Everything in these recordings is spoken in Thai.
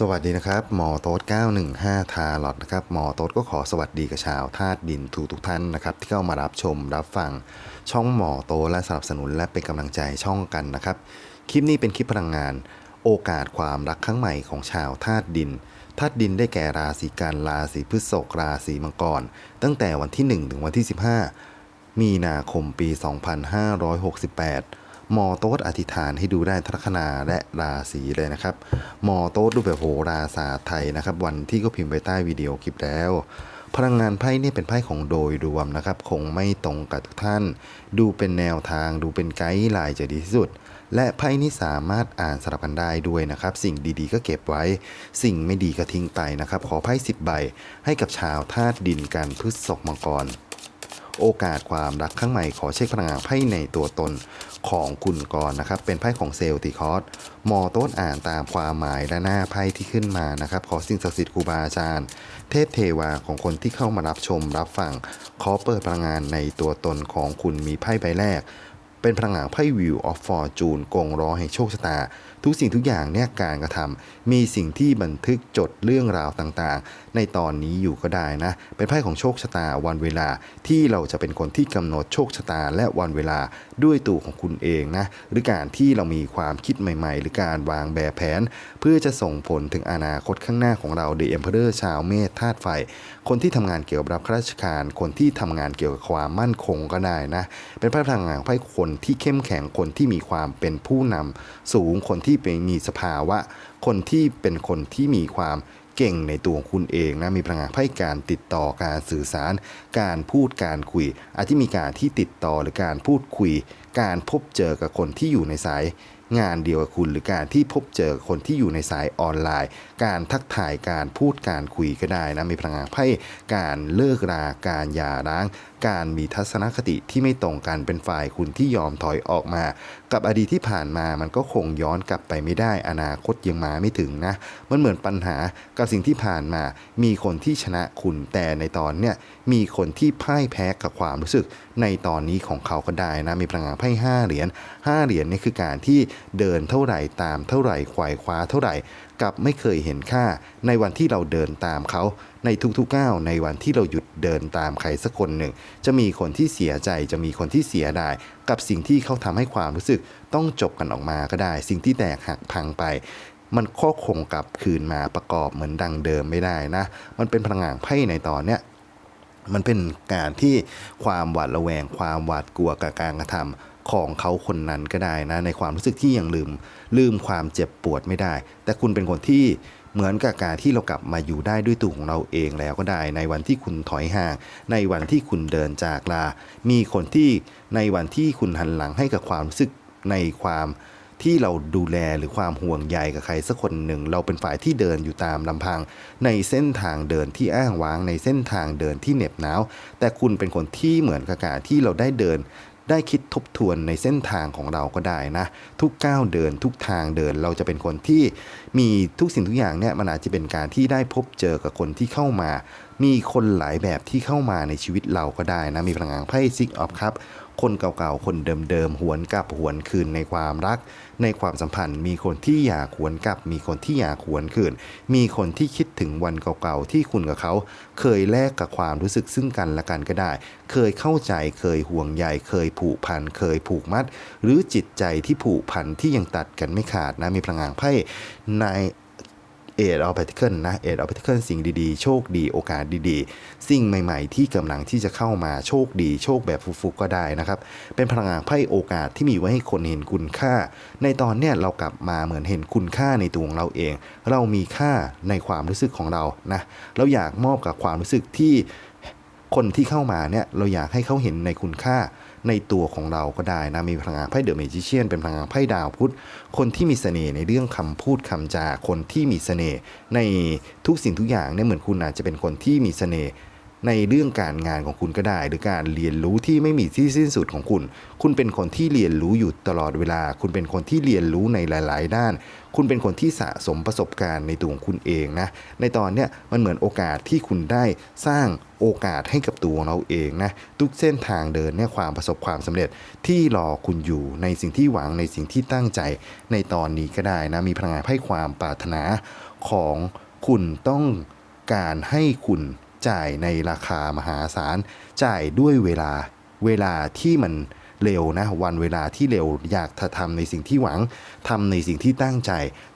สวัสดีนะครับหมอโต๊ด915 ทาลอตนะครับหมอโต๊ดก็ขอสวัสดีกับชาวธาตุดินทุกทุกท่านนะครับที่เข้ามารับชมรับฟังช่องหมอโต๊ดและสนับสนุนและเป็นกำลังใจช่องกันนะครับ คลิปนี้เป็นคลิปพลังงาน โอกาสความรักครั้งใหม่ของชาวธาตุดินธาตุดินได้แก่ราศีกันราศีพฤษภราศีมังกร ตั้งแต่วันที่ 1 ถึงวันที่ 15 มีนาคมปี 2568 หมอโต๊ดอธิษฐานให้ดูได้ทัคนาและราศีเลยนะครับ หมอโต๊ดดูแบบโหราศาสตร์ไทยนะครับ วันที่ก็พิมพ์ไว้ใต้วิดีโอคลิปแล้ว พลังงานไพ่นี่เป็นไพ่ของโดยรวมนะครับ คงไม่ตรงกับทุกท่าน ดูเป็นแนวทาง ดูเป็นไกด์ไลน์จะดีที่สุด และไพ่นี้สามารถอ่านสลับกันได้ด้วยนะครับ สิ่งดีๆ ก็เก็บไว้ สิ่งไม่ดีก็ทิ้งไปนะครับ ขอไพ่สิบใบให้กับชาวธาตุดินกันพฤษภมังกร โอกาสความรักครั้งใหม่ขอเช็คพลังงานไพ่ในตัวตนของคุณก่อนนะครับ เป็นไพ่ของเซลติคอสมอโต้นอ่านตามความหมายและหน้าไพ่ที่ขึ้นมานะครับ ขอสิ่งศักดิ์สิทธิ์ครูบาอาจารย์ เทพเทวาของคนที่เข้ามารับชมรับฟังขอเปิดพลังงานในตัวตนของคุณมีไพ่ใบแรก เป็นพลังงานไพ่วิวออฟฟอร์จูนกงล้อแห่งโชคชะตา ทุกสิ่งทุกอย่างเนี่ยการกระทำมีสิ่งที่บันทึกจดเรื่องราวต่างๆ ในตอนนี้อยู่ก็ได้นะ เป็นไพ่ของโชคชะตาวันเวลาที่เราจะเป็นคนที่กำหนดโชคชะตาและวันเวลาด้วยตัวของคุณเองนะหรือการที่เรามีความคิดใหม่ ๆ หรือการวางแบบแผน เพื่อจะส่งผลถึงอนาคตข้างหน้าของเราเด e เอ็มเพอร์ชาวเมษธาตุไฟ คนที่ทำงานเกี่ยวกับรับข้าราชการ คนที่ทำงานเกี่ยวกับความมั่นคงก็ได้นะเป็นไพ่พลังงานไพ่คนที่เข้มแข็งคนที่มีความเป็นผู้นำสูงคนที่เป็นมีสภาวะ คนที่เป็นคนที่มีความเก่งในตัวคุณเองนะมีพลังงานไพ่การติดต่อการสื่อสาร การพูดการคุย อาจจะมีการที่ติดต่อหรือการพูดคุย การพบเจอกับคนที่อยู่ในสายงานเดียวกับคุณหรือการที่พบเจอคนที่อยู่ในสายออนไลน์ การทักทายการพูดการคุยก็ได้นะมีพลังงานไพ่การเลิกราการหย่าร้าง การมีทัศนคติที่ไม่ตรงกันเป็นฝ่ายคุณที่ยอมถอยออกมา กับอดีตที่ผ่านมามันก็คงย้อนกลับไปไม่ได้อนาคตยังมาไม่ถึงนะมันเหมือนปัญหากับสิ่งที่ผ่านมา มีคนที่ชนะคุณแต่ในตอนเนี้ยมีคนที่พ่ายแพ้กับความรู้สึก ในตอนนี้ของเขาก็ได้นะมีพลังงานไพ่ห้าเหรียญห้าเหรียญนี่คือการที่เดินเท่าไหร่ตามเท่าไหร่ขวายคว้าเท่าไหร่กับไม่เคยเห็นค่าในวันที่เราเดินตามเขา ในทุกๆก้าวในวันที่เราหยุดเดินตามใครสักคนหนึ่ง จะมีคนที่เสียใจจะมีคนที่เสียดาย กับสิ่งที่เขาทำให้ความรู้สึกต้องจบกันออกมาก็ได้ สิ่งที่แตกหักพังไปมันก็คงกลับคืนมาประกอบเหมือนดังเดิมไม่ได้นะ มันเป็นพลังงานไพ่ในตอนเนี้ยมันเป็นการที่ความหวาดระแวง ความหวาดกลัวกับการกระทำ ของเขาคนนั้นก็ได้นะในความรู้สึกที่ยังลืม ลืมความเจ็บปวดไม่ได้ แต่คุณเป็นคนที่เหมือนกับการที่เรากลับมาอยู่ได้ด้วยตัวของเราเองแล้วก็ได้ ในวันที่คุณถอยห่าง ในวันที่คุณเดินจากลา มีคนที่ในวันที่คุณหันหลังให้กับความรู้สึกในความที่เราดูแลหรือความห่วงใยกับใครสักคนหนึ่ง เราเป็นฝ่ายที่เดินอยู่ตามลำพัง ในเส้นทางเดินที่อ้างว้างในเส้นทางเดินที่เหน็บหนาวแต่คุณเป็นคนที่เหมือนกับการที่เราได้เดิน ได้คิดทบทวนในเส้นทางของเราก็ได้นะ ทุกก้าวเดินทุกทางเดินเราจะเป็นคนที่มีทุกสิ่งทุกอย่างเนี่ยมันอาจจะเป็นการที่ได้พบเจอกับคนที่เข้ามา มีคนหลายแบบที่เข้ามาในชีวิตเราก็ได้นะมีพลังงานไพ่ซิกออฟครับ คนเก่าๆ คนเดิมๆ หวนกลับหวนคืนในความรัก ในความสัมพันธ์ มีคนที่อยากหวนกลับ มีคนที่อยากหวนคืน มีคนที่คิดถึงวันเก่าๆ ที่คุณกับเขา เคยแลกกับความรู้สึกซึ่งกันและกันก็ได้ เคยเข้าใจ เคยห่วงใย เคยผูกพัน เคยผูกมัด หรือจิตใจที่ผูกพันที่ยังตัดกันไม่ขาดนะ มีพลังงานไพ่ใน เอ of Pentacle นะเอทออพาร์ติเคิลสิ่งดีๆ โชคดีโอกาสดีๆ สิ่งใหม่ๆ ที่กำลังที่จะเข้ามาโชคดี โชคแบบฟุกๆก็ได้นะครับ เป็นพลังงานไพ่โอกาสที่มีไว้ให้คนเห็นคุณค่า ในตอนเนี้ยเรากลับมาเหมือนเห็นคุณค่าในตัวของเราเอง เรามีค่าในความรู้สึกของเรานะเราอยากมอบกับความรู้สึกที่ คนที่เข้ามาเนี่ยเราอยากให้เขาเห็นในคุณค่าในตัวของเราก็ได้นะ มีพลังงานไพ่เดอะเมจิเชียนเป็นพลังงานไพ่ดาวพุธ คนที่มีเสน่ห์ในเรื่องคำพูดคำจา คนที่มีเสน่ห์ในทุกสิ่งทุกอย่างเนี่ยเหมือนคุณอาจจะเป็นคนที่มีเสน่ห์ ในเรื่องการงานของคุณก็ได้ หรือการเรียนรู้ที่ไม่มีที่สิ้นสุดของคุณ คุณเป็นคนที่เรียนรู้อยู่ตลอดเวลา คุณเป็นคนที่เรียนรู้ในหลาย ๆ ด้าน คุณเป็นคนที่สะสมประสบการณ์ในตัวของคุณเองนะ ในตอนเนี้ยมันเหมือนโอกาสที่คุณได้สร้างโอกาสให้กับตัวเราเองนะ ทุกเส้นทางเดินเนี่ยความประสบความสำเร็จที่รอคุณอยู่ในสิ่งที่หวังในสิ่งที่ตั้งใจ ในตอนนี้ก็ได้นะ มีพลังงานให้ความปรารถนาของคุณต้องการให้คุณ จ่ายในราคามหาศาล จ่ายด้วยเวลาเวลาที่มันเร็วนะ วันเวลาที่เร็วอยากจะทำในสิ่งที่หวังทำในสิ่งที่ตั้งใจ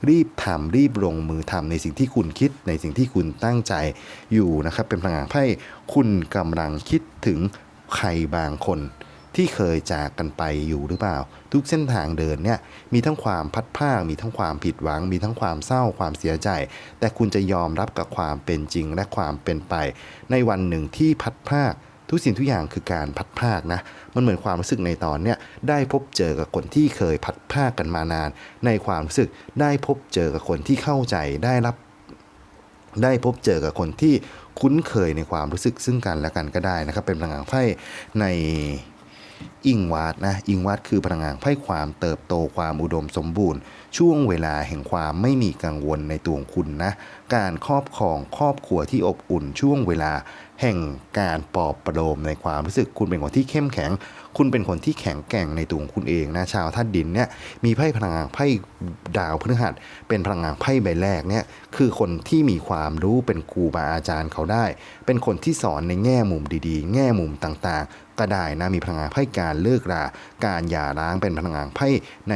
รีบทำรีบลงมือทำในสิ่งที่คุณคิด ในสิ่งที่คุณตั้งใจอยู่นะครับ เป็นพลังงานไพ่คุณกำลังคิดถึงใครบางคน ที่เคยจากกันไปอยู่หรือเปล่า ทุกเส้นทางเดินเนี่ยมีทั้งความพัดภาค มีทั้งความผิดหวัง มีทั้งความเศร้าความเสียใจ แต่คุณจะยอมรับกับความเป็นจริงและความเป็นไป ในวันหนึ่งที่พัดภาคทุกสิ่งทุกอย่างคือการพัดภาคนะ มันเหมือนความรู้สึกในตอนเนี้ยได้พบเจอกับคนที่เคยพัดภาคกันมานาน ในความรู้สึกได้พบเจอกับคนที่เข้าใจได้รับ ได้พบเจอกับคนที่คุ้นเคยในความรู้สึกซึ่งกันและกันก็ได้นะครับ เป็นพลังงานไพ่ใน อิงวาดนะอิงวาดคือพลังงานไพ่ความเติบโตความอุดมสมบูรณ์ ช่วงเวลาแห่งความไม่มีกังวลในตัวของคุณนะ การครอบครองครอบครัวที่อบอุ่นช่วงเวลาแห่งการปลอบประโลมในความรู้สึกคุณเป็นคนที่เข้มแข็ง คุณเป็นคนที่แข็งแกร่งในตัวของคุณเองนะชาวธาตุดินเนี่ยมีไพ่พลังงานไพ่ดาวพฤหัส เป็นพลังงานไพ่ใบแรกเนี่ยคือคนที่มีความรู้เป็นครูบาอาจารย์เขาได้ เป็นคนที่สอนในแง่มุมดีๆ แง่มุมต่างๆ ก็ได้นะมีพลังงานไพ่การเลิกราการหย่าร้างเป็นพลังงานไพ่ใน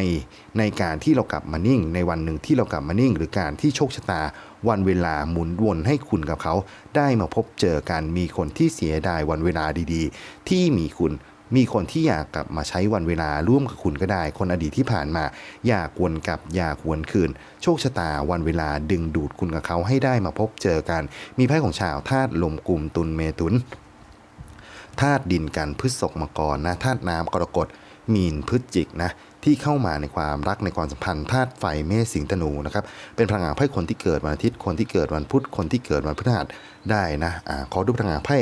ในการที่เรากลับมานิ่ง ในวันหนึ่งที่เรากลับมานิ่ง หรือการที่โชคชะตาวันเวลาหมุนวนให้คุณกับเขา ได้มาพบเจอกันมีคนที่เสียดายวันเวลาดีๆ ที่มีคุณมีคนที่อยากกลับมาใช้วันเวลาร่วมกับคุณก็ได้ คนอดีตที่ผ่านมา อยากวนกลับอยากวนคืน โชคชะตาวันเวลาดึงดูดคุณกับเขาให้ได้มาพบเจอกัน มีไพ่ของชาวธาตุลมกลุ่มตุลเมตุน ธาตุดินกันพฤษภมังกรนะธาตุน้ำกรกฎมีนพฤศจิกนะที่เข้ามาในความรักในความสัมพันธ์ธาตุไฟเมษสิงธนูนะครับเป็นพลังงานไพ่คนที่เกิดวันอาทิตย์คนที่เกิดวันพุธคนที่เกิดวันพฤหัสได้นะอ่าขอดูพลังงานไพ่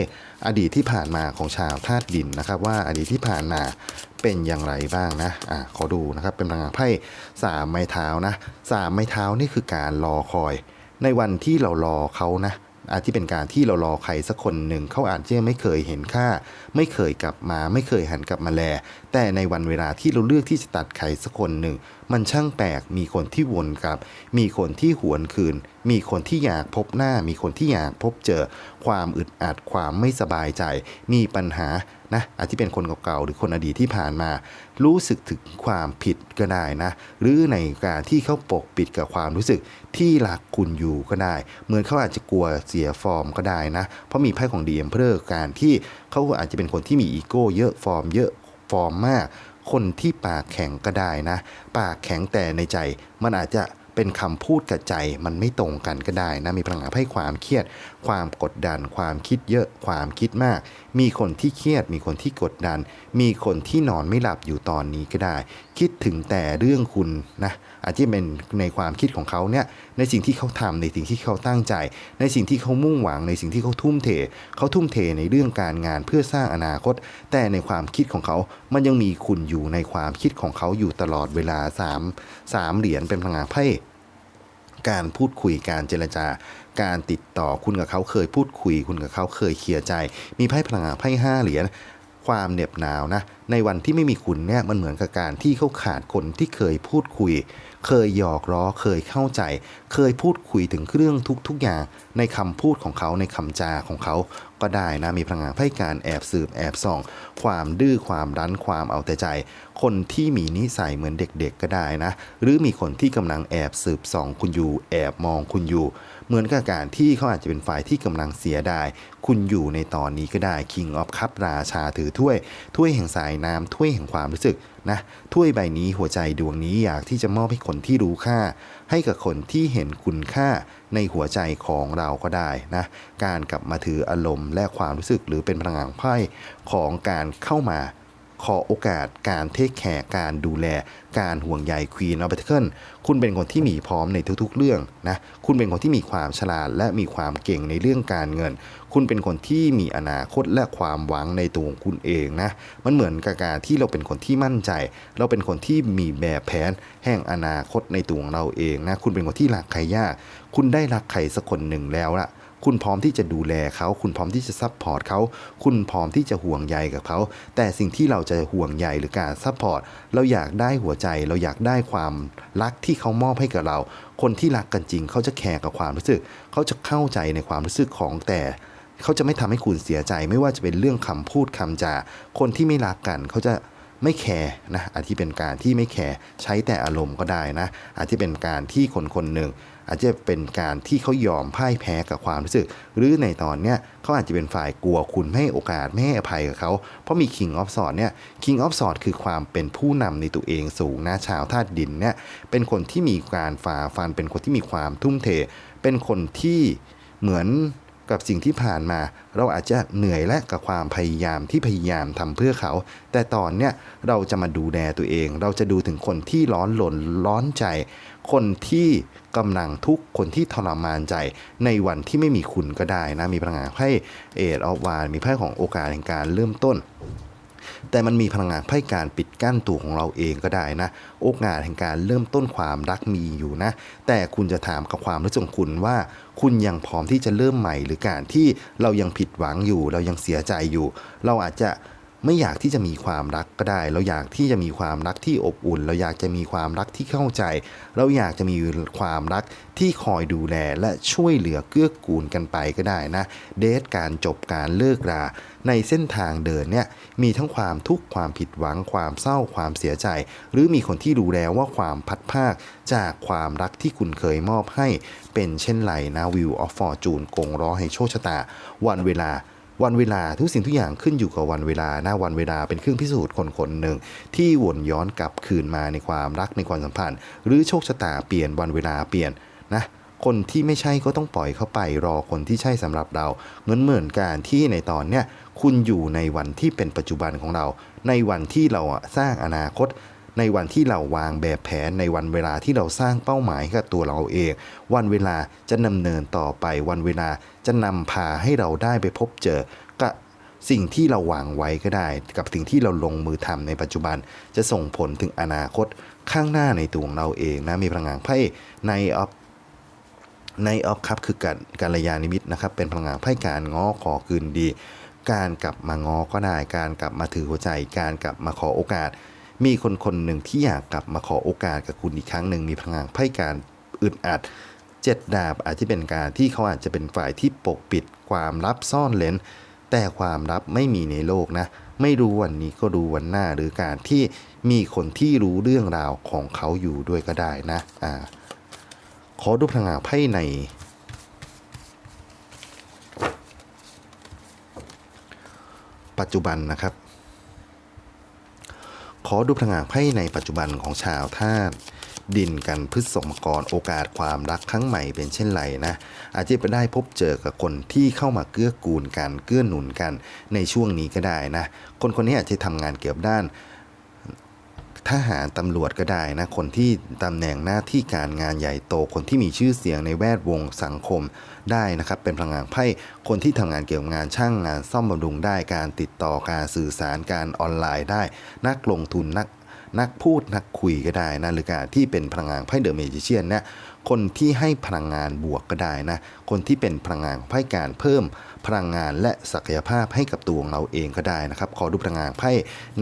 อดีตที่ผ่านมาของชาวธาตุดินนะครับว่าอดีตที่ผ่านมาเป็นอย่างไรบ้างนะอ่าขอดูนะครับเป็นพลังงานไพ่สามไม้เท้านะสามไม้เท้านี่คือการรอคอย ในวันที่เรารอเขานะ อาจที่เป็นการที่เรารอใครสักคนหนึ่งเขาอาจจะไม่เคยเห็นค่า ไม่เคยกลับมา ไม่เคยหันกลับมาแล แต่ในวันเวลาที่เราเลือกที่จะตัดใครสักคนหนึ่ง มันช่างแปลกมีคนที่วนกลับ มีคนที่หวนคืน มีคนที่อยากพบหน้า มีคนที่อยากพบเจอความอึดอัดความไม่สบายใจ มีปัญหานะอาจจะเป็นคนเก่าๆหรือคนอดีตที่ผ่านมา รู้สึกถึงความผิดก็ได้นะ หรือในการที่เขาปกปิดกับความรู้สึกที่รักคุณอยู่ก็ได้ เหมือนเขาอาจจะกลัวเสียฟอร์มก็ได้นะ เพราะมีไพ่ของดีเอ็มเพอการที่เขาอาจจะเป็นคนที่มีอีโก้เยอะฟอร์มเยอะฟอร์มมาก คนที่ปากแข็งก็ได้นะ ปากแข็งแต่ในใจมันอาจจะ เป็นคำพูดกับใจมันไม่ตรงกันก็ได้นะมีพลังงานให้ความเครียด ความกดดัน ความคิดเยอะ ความคิดมาก มีคนที่เครียด มีคนที่กดดัน มีคนที่นอนไม่หลับอยู่ตอนนี้ก็ได้ คิดถึงแต่เรื่องคุณนะอาจจะเป็นในความคิดของเขาเนี่ยในสิ่งที่เขาทำในสิ่งที่เขาตั้งใจ ในสิ่งที่เขามุ่งหวังในสิ่งที่เขาทุ่มเท เขาทุ่มเทในเรื่องการงานเพื่อสร้างอนาคต แต่ในความคิดของเขา มันยังมีคุณอยู่ในความคิดของเขาอยู่ตลอดเวลา3 3เหรียญเป็นพลังงานไพ่ การพูดคุยการเจรจาการติดต่อคุณกับเขาเคยพูดคุย คุณกับเขาเคยเคลียร์ใจ มีไพ่พลังงานไพ่ห้าเหรียญความเหน็บหนาวนะในวันที่ไม่มีคุณเนี่ยมันเหมือนกับการที่เขาขาดคนที่เคยพูดคุย เคยหยอกล้อเคยเข้าใจ เคยพูดคุยถึงเรื่องทุกๆอย่างในคำพูดของเขาในคำจาของเขาก็ได้นะมีพลังงานไพ่การแอบสืบแอบส่อง ความดื้อความรั้นความเอาแต่ใจ คนที่มีนิสัยเหมือนเด็กๆก็ได้นะ หรือมีคนที่กำลังแอบสืบส่องคุณอยู่ แอบมองคุณอยู่ เหมือนกับการที่เขาอาจจะเป็นฝ่ายที่กำลังเสียดาย คุณอยู่ในตอนนี้ก็ได้ King of Cup ราชาถือถ้วย ถ้วยแห่งสายน้ำถ้วยแห่งความรู้สึก นะถ้วยใบนี้หัวใจดวงนี้อยากที่จะมอบให้คนที่รู้ค่า ให้กับคนที่เห็นคุณค่าในหัวใจของเราก็ได้นะการกลับมาถืออารมณ์และความรู้สึกหรือเป็นพลังงานไพ่ของการเข้ามา ขอโอกาสการเทคแคร์การดูแลการห่วงใยควีนออฟเทเคิลคุณเป็นคนที่มีพร้อมในทุกๆเรื่องนะคุณเป็นคนที่มีความฉลาดและมีความเก่งในเรื่องการเงิน คุณเป็นคนที่มีอนาคตและความหวังในตัวของคุณเองนะมันเหมือนกับการที่เราเป็นคนที่มั่นใจ เราเป็นคนที่มีแบบแผน แห่งอนาคตในตัวของเราเองนะคุณเป็นคนที่รักใครยาก คุณได้รักใครสักคนหนึ่งแล้วล่ะ คุณพร้อมที่จะดูแลเขาคุณพร้อมที่จะซัพพอร์ตเขาคุณพร้อมที่จะห่วงใยกับเขาแต่สิ่งที่เราจะห่วงใยหรือการซัพพอร์ตเราอยากได้หัวใจ เราอยากได้ความรักที่เขามอบให้กับเรา คนที่รักกันจริง เขาจะแคร์กับความรู้สึก เขาจะเข้าใจในความรู้สึกของแต่เขาจะไม่ทำให้คุณเสียใจ ไม่ว่าจะเป็นเรื่องคำพูดคำจา คนที่ไม่รักกันเขาจะไม่แคร์นะอาจจะเป็นการที่ไม่แคร์ใช้แต่อารมณ์ก็ได้นะอาจจะเป็นการที่คนคนหนึ่ง อาจจะเป็นการที่เขายอมพ่ายแพ้กับความรู้สึก หรือในตอนเนี้ยเขาอาจจะเป็นฝ่ายกลัวคุณไม่ให้โอกาสไม่ให้อภัยกับเขา เพราะมี King of Swords เนี่ย King of Swords คือความเป็นผู้นำในตัวเองสูงนะชาวธาตุดินเนี่ยเป็นคนที่มีการฝ่าฟันเป็นคนที่มีความทุ่มเท เป็นคนที่เหมือนกับสิ่งที่ผ่านมา เราอาจจะเหนื่อยและกับความพยายามที่พยายามทำเพื่อเขา แต่ตอนเนี้ยเราจะมาดูแลตัวเอง เราจะดูถึงคนที่ร้อนหล่นร้อนใจ คนที่กำลังทุกคนที่ทรมานใจในวันที่ไม่มีคุณก็ได้นะ มีพลังงานไพ่เอดออฟวานมีไพ่ของโอกาสแห่งการเริ่มต้น แต่มันมีพลังงานไพ่การปิดกั้นตัวของเราเองก็ได้นะ โอกาสแห่งการเริ่มต้นความรักมีอยู่นะ แต่คุณจะถามกับความรู้สึกของคุณว่าคุณยังพร้อมที่จะเริ่มใหม่ หรือการที่เรายังผิดหวังอยู่ เรายังเสียใจอยู่ เราอาจจะ ไม่อยากที่จะมีความรักก็ได้ เราอยากที่จะมีความรักที่อบอุ่น เราอยากจะมีความรักที่เข้าใจ เราอยากจะมีความรักที่คอยดูแลและช่วยเหลือเกื้อกูลกันไปก็ได้นะ เดทการจบการเลิกรา ในเส้นทางเดินเนี่ยมีทั้งความทุกข์ความผิดหวังความเศร้าความเสียใจ หรือมีคนที่รู้แล้วว่าความพัดภาคจากความรักที่คุณเคยมอบให้ เป็นเช่นไรนะวิวออฟฟอร์จูนกงร้อให้โชคชะตา วันเวลา วันเวลาทุกสิ่งทุกอย่างขึ้นอยู่กับวันเวลาหน้าวันเวลาเป็นเครื่องพิสูจน์คนคนหนึ่งที่วนย้อนกลับคืนมาในความรักในความสัมพันธ์ หรือโชคชะตาเปลี่ยนวันเวลาเปลี่ยนนะคนที่ไม่ใช่ก็ต้องปล่อยเข้าไปรอคนที่ใช่สำหรับเราเหมือนเหมือนการที่ในตอนเนี้ยคุณอยู่ในวันที่เป็นปัจจุบันของเรา ในวันที่เราสร้างอนาคต ในวันที่เราวางแบบแผนในวันเวลาที่เราสร้างเป้าหมายให้กับตัวเราเอง วันเวลาจะดำเนินต่อไป วันเวลาจะนำพาให้เราได้ไปพบเจอกับสิ่งที่เราวางไว้ก็ได้ กับสิ่งที่เราลงมือทำในปัจจุบัน จะส่งผลถึงอนาคตข้างหน้าในตัวของเราเองนะมีพลังงานไพ่ในออฟในออฟครับคือการการยานิมิตนะครับ เป็นพลังงานไพ่การง้อขอคืนดี การกลับมาง้อก็ได้ การกลับมาถือหัวใจ การกลับมาขอโอกาส มีคนคนหนึ่งที่อยากกลับมาขอโอกาสกับคุณอีกครั้งหนึ่งมีพลังงานไพ่การอึดอัดเจ็ดดาบอาจจะเป็นการที่เขาอาจจะเป็นฝ่ายที่ปกปิดความลับซ่อนเลนแต่ความลับไม่มีในโลกนะ ไม่รู้วันนี้ก็รู้วันหน้าหรือการที่มีคนที่รู้เรื่องราวของเขาอยู่ด้วยก็ได้นะอ่าขอดูพลังงานไพ่ในปัจจุบันนะครับ ขอดูพลังงานไพ่ในปัจจุบันของชาวธาตุดินกันพฤษมกรโอกาสความรักครั้งใหม่เป็นเช่นไรนะ อาจจะไปได้พบเจอกับคนที่เข้ามาเกื้อกูลกันเกื้อหนุนกันในช่วงนี้ก็ได้นะ คนคนนี้อาจจะทำงานเกี่ยวกับด้าน ทหารตำรวจก็ได้นะ คนที่ตำแหน่งหน้าที่การงานใหญ่โต คนที่มีชื่อเสียงในแวดวงสังคมได้นะครับ เป็นพลังงานไพ่คนที่ทำงานเกี่ยวกับงานช่างงานซ่อมบำรุงได้การติดต่อการสื่อสารการออนไลน์ได้ นักลงทุนนักนักพูดนักคุยก็ได้นะหรือการที่เป็นพลังงานไพ่เดอะเมจิเชียนเนี่ยคนที่ให้พลังงานบวกก็ได้นะ คนที่เป็นพลังงานไพ่การเพิ่ม พลังงานและศักยภาพให้กับตัวของเราเองก็ได้นะครับขอดูพลังงานไพ่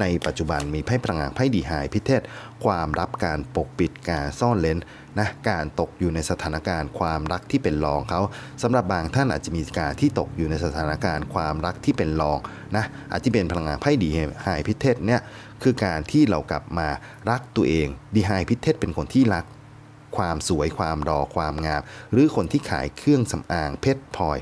ในปัจจุบันมีไพ่พลังงานไพ่ดีหายพิเทศ ความรับการปกปิดการซ่อนเลนนะการตกอยู่ในสถานการณ์ความรักที่เป็นรองเขาสำหรับบางท่านอาจจะมีการที่ตกอยู่ในสถานการณ์ความรักที่เป็นรองนะอาจจะเป็นพลังงานไพ่ดีหายพิเทศเนี่ยคือการที่เรากลับมารักตัวเองดีหายพิเทศเป็นคนที่รักความสวยความรอความงาม หรือคนที่ขายเครื่องสำอางเพชรพลอย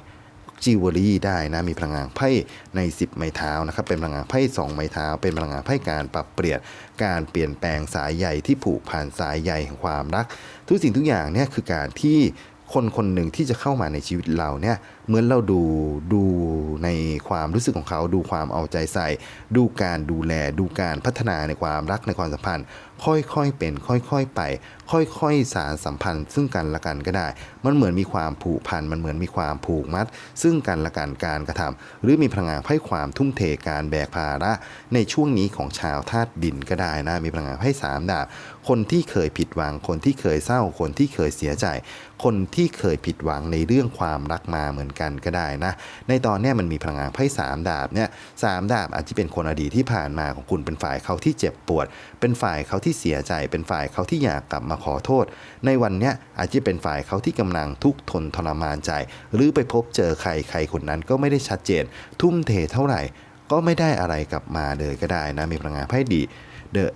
จิวเวลรี่ได้นะ มีพลังงานไพ่ใน 10 ไม้เท้านะครับ เป็นพลังงานไพ่2ไม้เท้า เป็นพลังงานไพ่การปรับเปลี่ยน การเปลี่ยนแปลงสายใหญ่ที่ผูกผ่านสายใหญ่แห่งความรัก ทุกสิ่งทุกอย่างเนี่ยคือการที่คนคนหนึ่งที่จะเข้ามาในชีวิตเราเนี่ย เหมือนเราดูดูในความรู้สึกของเขา ดูความเอาใจใส่ ดูการดูแล ดูการพัฒนาในความรักในความสัมพันธ์ ค่อยๆเป็น ค่อยๆไป ค่อยๆสารสัมพันธ์ ซึ่งกันและกันก็ได้ มันเหมือนมีความผูกพันมันเหมือนมีความผูกมัด ซึ่งกันและกันการกระทำหรือมีพลังงานให้ความทุ่มเทการแบกภาระ ในช่วงนี้ของชาวธาตุดินก็ได้นะมีพลังงานให้สามดาบคนที่เคยผิดหวัง คนที่เคยเศร้าคนที่เคยเสียใจ คนที่เคยผิดหวังในเรื่องความรักมาเหมือนกันก็ได้นะ ในตอนนี้มันมีพลังงานไพ่สามดาบเนี่ยสามดาบอาจจะเป็นคนอดีตที่ผ่านมาของคุณเป็นฝ่ายเขาที่เจ็บปวด เป็นฝ่ายเขาที่เสียใจ เป็นฝ่ายเขาที่อยากกลับมาขอโทษ ในวันนี้อาจจะเป็นฝ่ายเขาที่กำลังทุกข์ทนทรมานใจ หรือไปพบเจอใครใครคนนั้นก็ไม่ได้ชัดเจน ทุ่มเทเท่าไหร่ ก็ไม่ได้อะไรกลับมาเลยก็ได้นะมีพลังงานไพ่ดีเดอะ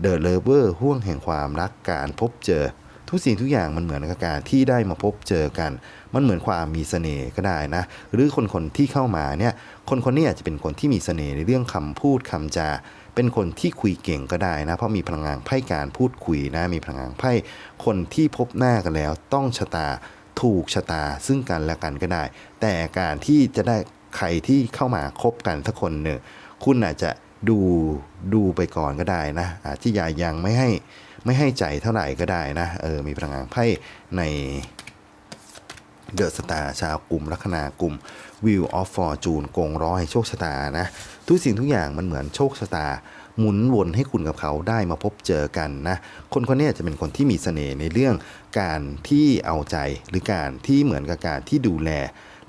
เดอะเลเวอร์ห่วงแห่งความรักการพบเจอ ทุกสิ่งทุกอย่างมันเหมือนกับการที่ได้มาพบเจอกัน มันเหมือนความมีเสน่ห์ก็ได้นะ หรือคนคนที่เข้ามาเนี่ย คนคนนี้อาจจะเป็นคนที่มีเสน่ห์ในเรื่องคำพูดคำจา เป็นคนที่คุยเก่งก็ได้นะ เพราะมีพลังงานไพ่การพูดคุยนะ มีพลังงานไพ่คนที่พบหน้ากันแล้วต้องชะตาถูกชะตาซึ่งกันและกันก็ได้ แต่การที่จะได้ใครที่เข้ามาคบกันสักคนหนึ่งคุณอาจจะดูดูไปก่อนก็ได้นะอาจจะอย่ายังไม่ให้ ไม่ให้ใจเท่าไหร่ก็ได้นะเออมีพลังงานไพ่ในเดอะสตาร์ชาวกลุ่มลัคนากลุ่ม Wheel of Fortune กงร้อยโชคชะตานะ ทุกสิ่งทุกอย่างมันเหมือนโชคชะตา หมุนวนให้คุณกับเขาได้มาพบเจอกันนะ คนคนนี้จะเป็นคนที่มีเสน่ห์ในเรื่องการที่เอาใจหรือการที่เหมือนกับการที่ดูแล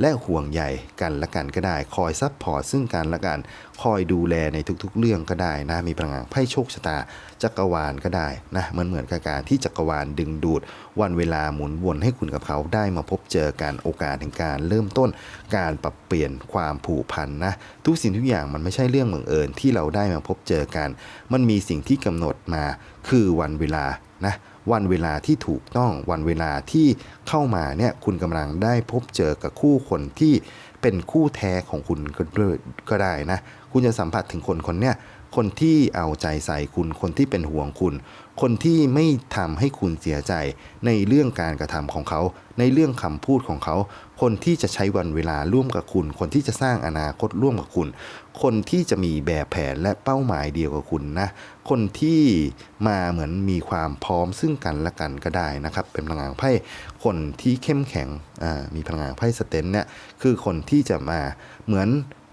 และห่วงใยกันและกันก็ได้ คอยซัพพอร์ตซึ่งกันและกัน คอยดูแลในทุกๆ เรื่องก็ได้นะ มีพลังงานไพ่โชคชะตาจักรวาลก็ได้นะเหมือนเหมือนกับการที่จักรวาลดึงดูด วันเวลาหมุนวนให้คุณกับเขาได้มาพบเจอกันโอกาสแห่งการเริ่มต้น การปรับเปลี่ยนความผูกพันนะทุกสิ่งทุกอย่างมันไม่ใช่เรื่องบังเอิญที่เราได้มาพบเจอกัน มันมีสิ่งที่กำหนดมาคือวันเวลานะ วันเวลาที่ถูกต้องวันเวลาที่เข้ามาเนี่ยคุณกำลังได้พบเจอกับคู่คนที่เป็นคู่แท้ของคุณก็กได้นะ คุณจะสัมผัสถึงคนคนเนี้ยคนที่เอาใจใส่คุณคนที่เป็นห่วงคุณ คนที่ไม่ทำให้คุณเสียใจ ในเรื่องการกระทำของเขา ในเรื่องคำพูดของเขา คนที่จะใช้วันเวลาร่วมกับคุณ คนที่จะสร้างอนาคตร่วมกับคุณ คนที่จะมีแบบแผนและเป้าหมายเดียวกับคุณนะ คนที่มาเหมือนมีความพร้อมซึ่งกันและกันก็ได้นะครับ เป็นพลังงานไพ่คนที่เข้มแข็งมีพลังงานไพ่สเตนเนี่ยคือคนที่จะมาเหมือน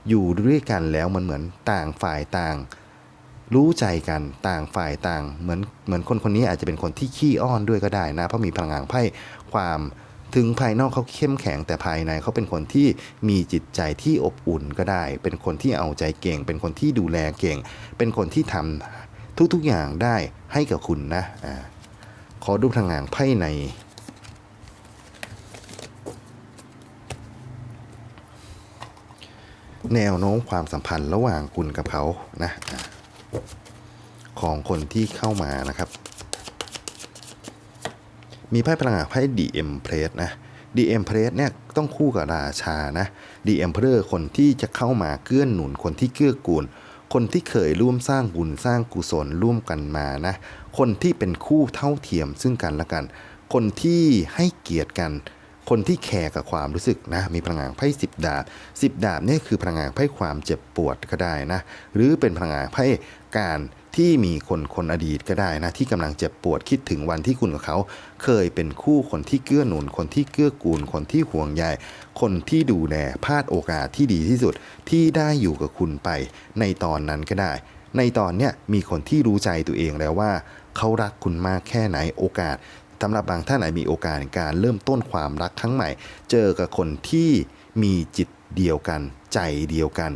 อยู่ด้วยกันแล้วมันเหมือนต่างฝ่ายต่าง รู้ใจกันต่างฝ่ายต่าง เหมือนเหมือนคนคนนี้อาจจะเป็นคนที่ขี้อ้อนด้วยก็ได้นะ เพราะมีพลังงานไพ่ความถึงภายนอกเขาเข้มแข็งแต่ภายในเขาเป็นคนที่มีจิตใจที่อบอุ่นก็ได้ เป็นคนที่เอาใจเก่ง เป็นคนที่ดูแลเก่ง เป็นคนที่ทำทุกๆอย่างได้ให้กับคุณนะอ่าขอดูพลังงานไพ่ใน แนวโน้มความสัมพันธ์ระหว่างคุณกับเขานะ ของคนที่เข้ามานะครับ มีไพ่พลังงานไพ่ DM p r e นะ DM p r e เนี่ยต้องคู่กับราชานะ DM p r e s คนที่จะเข้ามาเกื้อนหนุนคนที่เกื้อกูล คนที่เคยร่วมสร้างบุญสร้างกุศลร่วมกันมานะ คนที่เป็นคู่เท่าเทียมซึ่งกันและกัน คนที่ให้เกียรติกัน คนที่แคร์กับความรู้สึกนะมีพลังงานไพ่สิบดาบสิบดาบเนี่ยคือพลังงานไพ่ความเจ็บปวดก็ได้นะหรือเป็นพลังงานไพ่การที่มีคนคนอดีตก็ได้นะที่กำลังเจ็บปวดคิดถึงวันที่คุณกับเขา เคยเป็นคู่คนที่เกื้อหนุน คนที่เกื้อกูล คนที่ห่วงใยคนที่ดูแลพลาดโอกาสที่ดีที่สุด ที่ได้อยู่กับคุณไป ในตอนนั้นก็ได้ ในตอนเนี้ยมีคนที่รู้ใจตัวเองแล้วว่า เขารักคุณมากแค่ไหนโอกาส สำหรับบางท่านอาจมีโอกาสในการเริ่มต้นความรักครั้งใหม่ เจอกับคนที่มีจิตเดียวกัน ใจเดียวกัน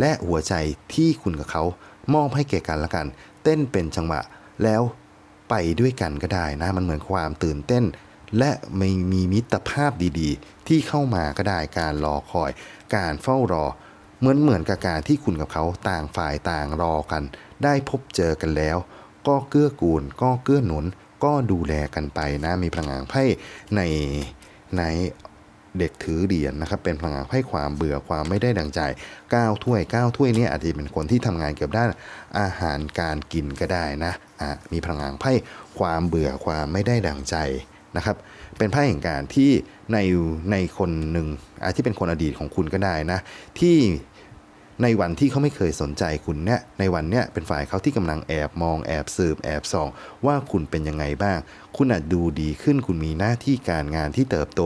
และหัวใจที่คุณกับเขามอบให้แก่กันละกัน เต้นเป็นจังหวะแล้วไปด้วยกันก็ได้นะมันเหมือนความตื่นเต้น และไม่มีมิตรภาพดีๆ ที่เข้ามาก็ได้การรอคอย การเฝ้ารอ เหมือนเหมือนกับการที่คุณกับเขาต่างฝ่ายต่างรอกัน ได้พบเจอกันแล้ว ก็เกื้อกูลก็เกื้อหนุน ก็ดูแลกันไปนะมีพลังงานไพ่ในในเด็กถือเหรียญนะครับเป็นพลังงานไพ่ความเบื่อความไม่ได้ดังใจ9ถ้วย9ถ้วยนี่อาจจะเป็นคนที่ทำงานเกี่ยวกับด้านอาหารการกินก็ได้นะอะมีพลังงานไพ่ความเบื่อความไม่ได้ดังใจนะครับ เป็นไพ่แห่งการที่ในในคนหนึ่งอาจที่เป็นคนอดีตของคุณก็ได้นะที่ ในวันที่เขาไม่เคยสนใจคุณเนี่ยในวันเนี้ยเป็นฝ่ายเขาที่กำลังแอบมองแอบสืบแอบส่อง ว่าคุณเป็นยังไงบ้าง คุณอาจดูดีขึ้นคุณมีหน้าที่การงานที่เติบโต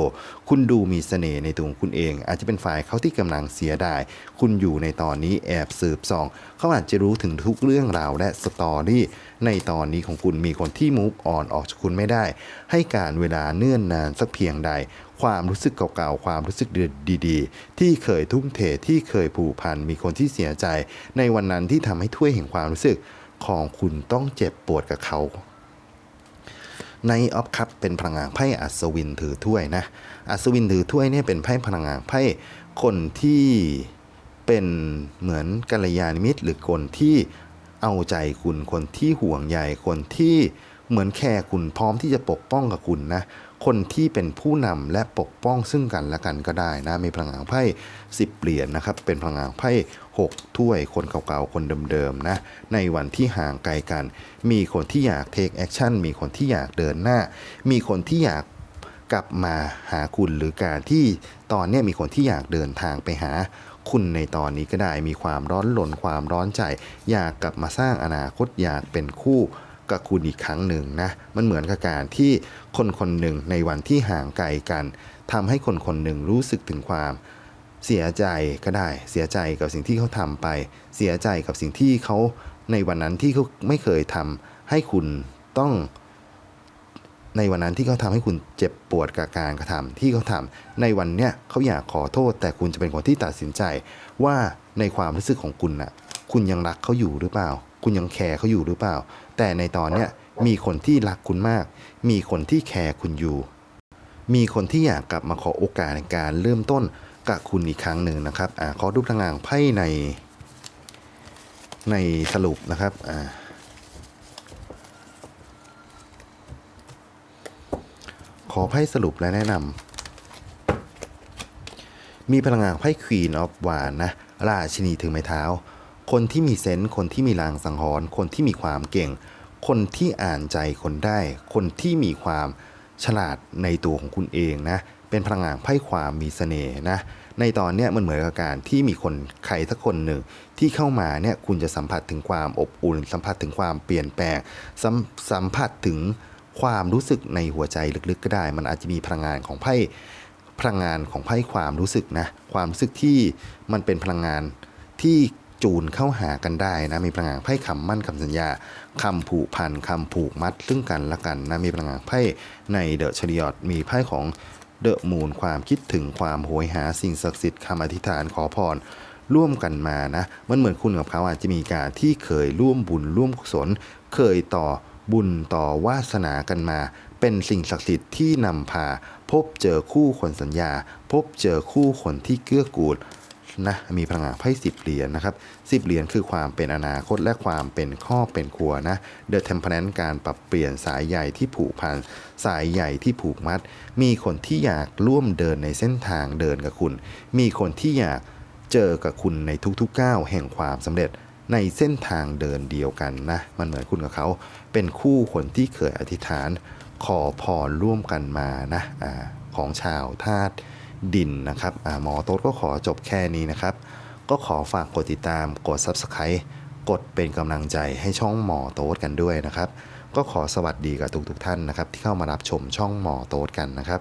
คุณดูมีเสน่ห์ในตัวคุณเอง อาจจะเป็นฝ่ายเขาที่กำลังเสียดาย คุณอยู่ในตอนนี้แอบสืบส่องเขาอาจจะรู้ถึงทุกเรื่องราวและสตอรี่ในตอนนี้ของคุณมีคนที่มูฟออนออกจากคุณไม่ได้ ให้การเวลาเนื่อนนานสักเพียงใด ความรู้สึกเก่าๆ ความรู้สึกดีๆ ที่เคยทุ่มเทที่เคยผูกพัน มีคนที่เสียใจ ในวันนั้นที่ทำให้ถ้วยแห่งความรู้สึกของคุณต้องเจ็บปวดกับเขาในออฟคัพเป็นพลังงานไพ่อัศวินถือถ้วยนะอัศวินถือถ้วยเนี่ยเป็นไพ่พลังงานไพ่คนที่เป็นเหมือนกัลยาณมิตร หรือคนที่เอาใจคุณคนที่ห่วงใยคนที่เหมือนแค่คุณพร้อมที่จะปกป้องกับคุณนะ คนที่เป็นผู้นำและปกป้องซึ่งกันและกันก็ได้นะ มีพลังงานไพ่สิบเหรียญนะครับ เป็นพลังงานไพ่หกถ้วยคนเก่าๆ คนเดิมๆนะ ในวันที่ห่างไกลกัน มีคนที่อยากเทคแอคชั่นมีคนที่อยากเดินหน้า มีคนที่อยากกลับมาหาคุณหรือการที่ตอนนี้มีคนที่อยากเดินทางไปหาคุณในตอนนี้ก็ได้มีความร้อนรนความร้อนใจ อยากกลับมาสร้างอนาคตอยากเป็นคู่ กับคุณอีกครั้งหนึ่งนะมันเหมือนกับการที่คนคนหนึ่งในวันที่ห่างไกลกันทำให้คนคนหนึ่งรู้สึกถึงความเสียใจก็ได้ เสียใจกับสิ่งที่เขาทำไป เสียใจกับสิ่งที่เขาในวันนั้นที่เขาไม่เคยทำให้คุณต้องในวันนั้นที่เขาทำให้คุณเจ็บปวดกับการกระทำที่เขาทำในวันเนี้ยเขาอยากขอโทษ แต่คุณจะเป็นคนที่ตัดสินใจ ว่าในความรู้สึกของคุณน่ะ คุณยังรักเขาอยู่หรือเปล่า คุณยังแคร์เขาอยู่หรือเปล่า แต่ในตอนเนี้ยมีคนที่รักคุณมาก มีคนที่แคร์คุณอยู่ มีคนที่อยากกลับมาขอโอกาสในการเริ่มต้นกับคุณอีกครั้งหนึ่งนะครับอ่าขอดูพลังงานไพ่ใน ในสรุปนะครับอ่าขอไพ่สรุปและแนะนำมีพลังงานไพ่ควีนออฟวานนะ ราชินีถือไม้เท้า คนที่มีเซนส์คนที่มีลางสังหรณ์คนที่มีความเก่ง คนที่อ่านใจคนได้ คนที่มีความฉลาดในตัวของคุณเองนะเป็นพลังงานไพ่ความมีเสน่ห์นะในตอนเนี้ยมันเหมือนกับการที่มีคนใครสักคนหนึ่งที่เข้ามาเนี่ยคุณจะสัมผัสถึงความอบอุ่น สัมผัสถึงความเปลี่ยนแปลงสัมสัมผัสถึงความรู้สึกในหัวใจลึกๆก็ได้ มันอาจจะมีพลังงานของไพ่พลังงานของไพ่ความรู้สึกนะความรู้สึกที่มันเป็นพลังงานที่ จูนเข้าหากันได้นะมีพลังงานไพ่คำมั่นคำสัญญาคำผูกพันคำผูกมัด ซึ่งกันและกันนะมีพลังงานไพ่ในเดอะชริอตมีไพ่ของเดอะมูนความคิดถึงความโหยหาสิ่งศักดิ์สิทธิ์คำอธิษฐานขอพรร่วมกันมานะ มันเหมือนคุณกับเขาอาจจะมีการที่เคยร่วมบุญร่วมกุศล เคยต่อบุญต่อวาสนากันมา เป็นสิ่งศักดิ์สิทธิ์ที่นำพา พบเจอคู่คนสัญญา พบเจอคู่คนที่เกื้อกูล นะมีพลังงานไพ่สิบเหรียญนะครับสิบเหรียญคือความเป็นอนาคตและความเป็นครอเป็นครัวนะเดอะเทมเพลนการปรับเปลี่ยนสายใหญ่ที่ผูกพันสายใหญ่ที่ผูกมัด มีคนที่อยากร่วมเดินในเส้นทางเดินกับคุณ มีคนที่อยากเจอกับคุณในทุกๆก้าวแห่งความสำเร็จในเส้นทางเดินเดียวกันนะ มันเหมือนคุณกับเขา เป็นคู่คนที่เคยอธิษฐาน ขอพรร่วมกันมานะอาของชาวธาตุ ดินนะครับอหมอโต๊ดก็ขอจบแค่นี้นะครับ ก็ขอฝากกดติดตามกด Subscribe กดเป็นกำลังใจให้ช่องหมอโต๊ดกันด้วยนะครับ ก็ขอสวัสดีกับทุกๆท่านนะครับ ที่เข้ามารับชมช่องหมอโต๊ดกันนะครับ